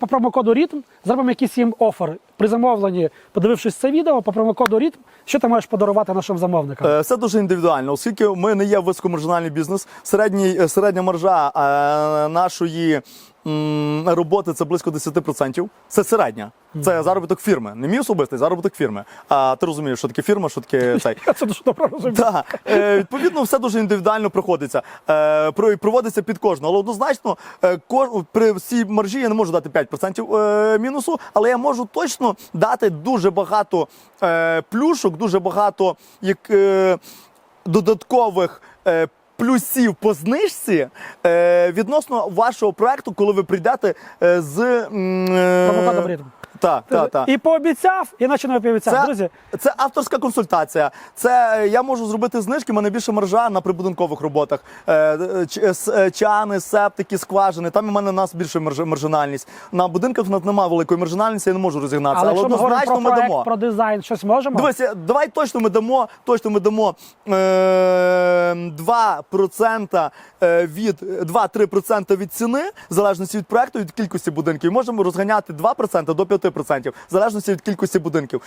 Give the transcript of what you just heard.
По промокоду ритм зробимо якийсь їм офер при замовленні, подивившись це відео, по промокоду ритм, що ти можеш подарувати нашим замовникам? Е, Все дуже індивідуально, оскільки ми не є високомаржинальний бізнес. Середній, е, середня маржа е, нашої роботи це близько 10%. Це середня. Це заробіток фірми. Не мій особистий заробіток фірми. А ти розумієш, що таке фірма, що таке цей. Я це дуже добре розумію. Так, е, відповідно, все дуже індивідуально проходиться. Е, про- проводиться під кожного. Але однозначно, е, кож- при всій маржі я не можу дати 5% е, мінусу, але я можу точно дати дуже багато е, плюшок, дуже багато як, е, додаткових. Е, Плюсів по знижці е, відносно вашого проекту, коли ви прийдете е, з м, е. Так, так, так. І пообіцяв, і наче не пообіцяв. Це, Друзі, це авторська консультація. Це е, я можу зробити знижки. в мене більше маржа на прибудинкових роботах. Е, е, чани, септики, скважини. Там у мене у нас більше маржинальність. На будинках в нас немає великої маржинальності, я не можу розігнатися. але Але, якщо ми говоримо однозначно про ми проект, дамо. про дизайн, щось можемо? Дивися, давай точно ми дамо, точно ми дамо е, 2% е, від 2-3% від ціни, в залежності від проекту, від кількості будинків. Можемо розганяти 2% до 5%, в залежності від кількості будинків.